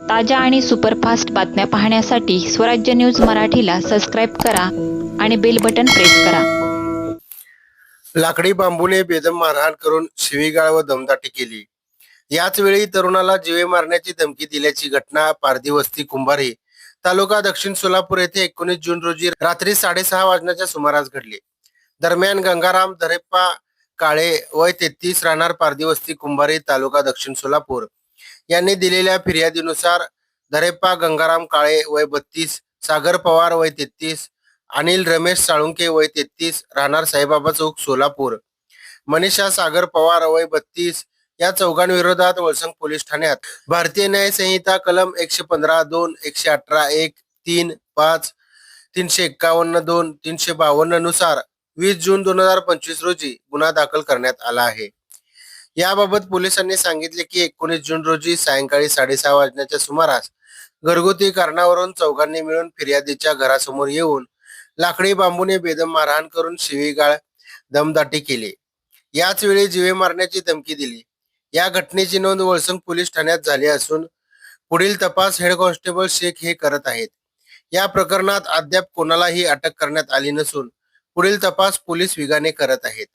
ताज्या आणि सुपरफास्ट बातम्या पाहण्यासाठी स्वराज्य न्यूज मराठीला सबस्क्राईब करा आणि बेल बटन प्रेस करा. लाकडी बांबूने बेदम मारहाण करून शिवीगाळ व दमदाटी केली. याच वेळी तरुणाला जीवे मारण्याची धमकी दिल्याची घटना पारधी वस्ती कुंभारी तालुका दक्षिण सोलापूर येथे एकोणीस जून रोजी रात्री साडेसहा वाजण्याच्या सुमारास घडली. दरम्यान गंगाराम धरेप्पा काळे वय तेहतीस राहणार पारधी वस्ती कुंभारी तालुका दक्षिण सोलापूर यांनी दिलेल्या फिर्यादीनुसार धरेप्पा गंगाराम काळे वय बत्तीस सागर पवार वय तेहतीस अनिल रमेश साळुंके वय तेहतीस राहणार साईबाबा चौक सोलापूर. मनीषा सागर पवार वय बत्तीस या चौघांविरोधात वळसंग पोलीस ठाण्यात. भारतीय न्याय संहिता कलम एकशे पंधरा दोन एकशे अठरा एक तीन पाच तीनशे एक्कावन्न दोन तीनशे बावन्ननुसार वीस जून दोन हजार पंचवीस रोजी गुन्हा दाखल करण्यात आला आहे. याबाबत पोलिसांनी सांगितले की एकोणीस जून रोजी सायंकाळी साडेसहा वाजण्याच्या सुमारास घरगुती कारणावरून चौघांनी मिळून फिर्यादीच्या घरासमोर येऊन लाकडी बांबूने बेदम मारहाण करून शिवीगाळ दमदाटी केली. याच वेळी जीवे मारण्याची धमकी दिली. या घटनेची नोंद वळसंग पोलीस ठाण्यात झाली असून पुढील तपास हेड कॉन्स्टेबल शेख हे करत आहेत. या प्रकरणात अद्याप कोणालाही अटक करण्यात आली नसून पुढील तपास पोलीस विगाने करत आहेत.